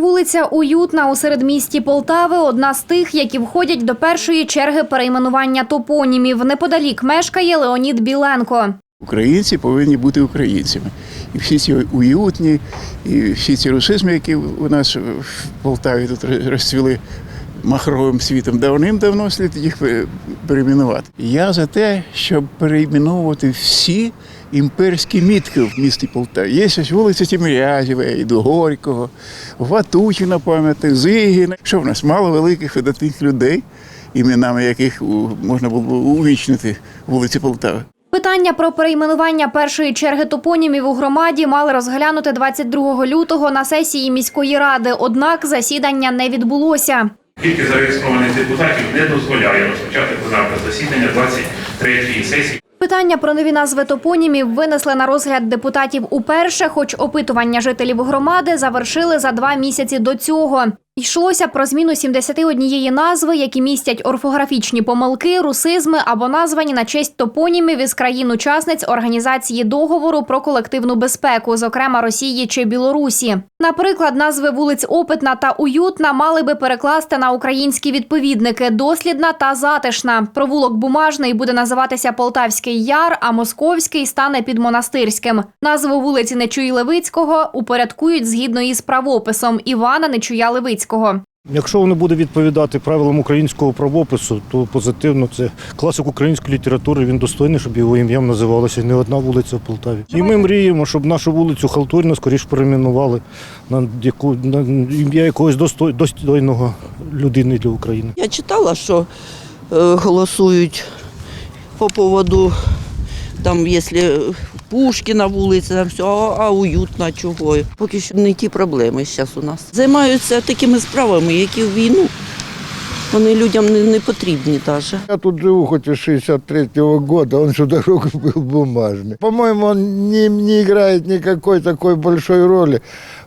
Вулиця Уютна у середмісті Полтави одна з тих, які входять до першої черги перейменування топонімів. Неподалік мешкає Леонід Біленко. Українці повинні бути українцями. І всі ці уютні, і всі ці русизми, які у нас в Полтаві тут розцвіли махровим світом, давним-давно слід їх перейменувати. Я за те, щоб перейменовувати всі імперські мітки в місті Полтаві. Є ось вулиця Тімирязєва, і до Горького, Ватутіна пам'ятник, Зигіна. Що в нас мало великих видатних людей, іменами яких можна було увічнити вулиці Полтави. Питання про перейменування першої черги топонімів у громаді мали розглянути 22 лютого на сесії міської ради. Однак засідання не відбулося. Кількість зареєстрованих депутатів не дозволяє розпочати пленарне засідання 23-ї сесії. Питання про нові назви топонімів винесли на розгляд депутатів уперше, хоч опитування жителів громади завершили за два місяці до цього. Йшлося про зміну 71 назви, які містять орфографічні помилки, русизми або названі на честь топонімів із країн-учасниць організації договору про колективну безпеку, зокрема Росії чи Білорусі. Наприклад, назви вулиць Опитна та Уютна мали би перекласти на українські відповідники дослідна та затишна. Провулок Бумажний буде називатися Полтавський Яр, а Московський стане під монастирським. Назву вулиці Нечуї Левицького упорядкують згідно із правописом Івана Нечуя Левицького. Якщо воно буде відповідати правилам українського правопису, то позитивно це класик української літератури. Він достойний, щоб його ім'ям називалася не одна вулиця в Полтаві. І ми мріємо, щоб нашу вулицю Халтурно скоріш перейменували на яку на ім'я якогось достойного людини для України. Я читала, що е, голосують по поводу, там, якщо Пушкіна вулиця, там все, а, а уютно чого. Поки що не ті проблеми зараз у нас. Займаються такими справами, які в війну. Вони людям не, не потрібні навіть. Я тут живу хоть с 63-го года, он всю дорогу был бумажный. По-моему, он не, не играет никакой такой большой роли.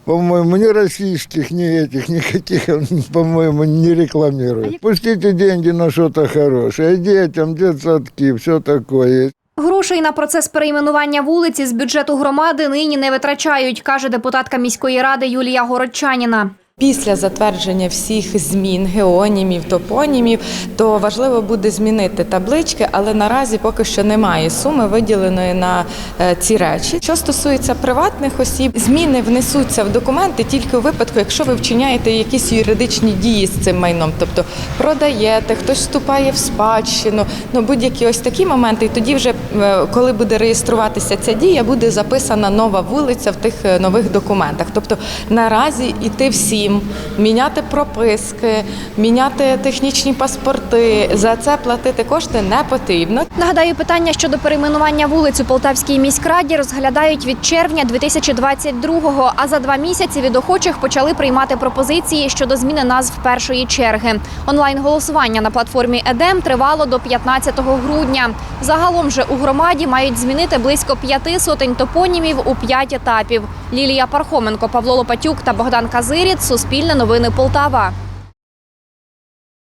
По-моему, ни российских, ни этих, никаких он, по-моему, не рекламирует. Пустите деньги на что-то хорошее, детям, детсадки, все такое. Грошей на процес перейменування вулиці з бюджету громади нині не витрачають, каже депутатка міської ради Юлія Городчаніна. Після затвердження всіх змін геонімів, топонімів, то важливо буде змінити таблички, але наразі поки що немає суми виділеної на е, ці речі. Що стосується приватних осіб, зміни внесуться в документи тільки у випадку, якщо ви вчиняєте якісь юридичні дії з цим майном, тобто продаєте, хтось вступає в спадщину, ну будь-які ось такі моменти. І тоді, вже е, коли буде реєструватися ця дія, буде записана нова вулиця в тих е, нових документах. Тобто наразі іти всім, міняти прописки, міняти технічні паспорти. За це платити кошти не потрібно. Нагадаю, питання щодо перейменування вулиць у Полтавській міськраді розглядають від червня 2022-го, а за два місяці від охочих почали приймати пропозиції щодо зміни назв першої черги. Онлайн-голосування на платформі ЕДЕМ тривало до 15 грудня. Загалом же у громаді мають змінити близько п'яти сотень топонімів у п'ять етапів. Лілія Пархоменко, Павло Лопатюк та Богдан Казиріт. Суспільне новини Полтава.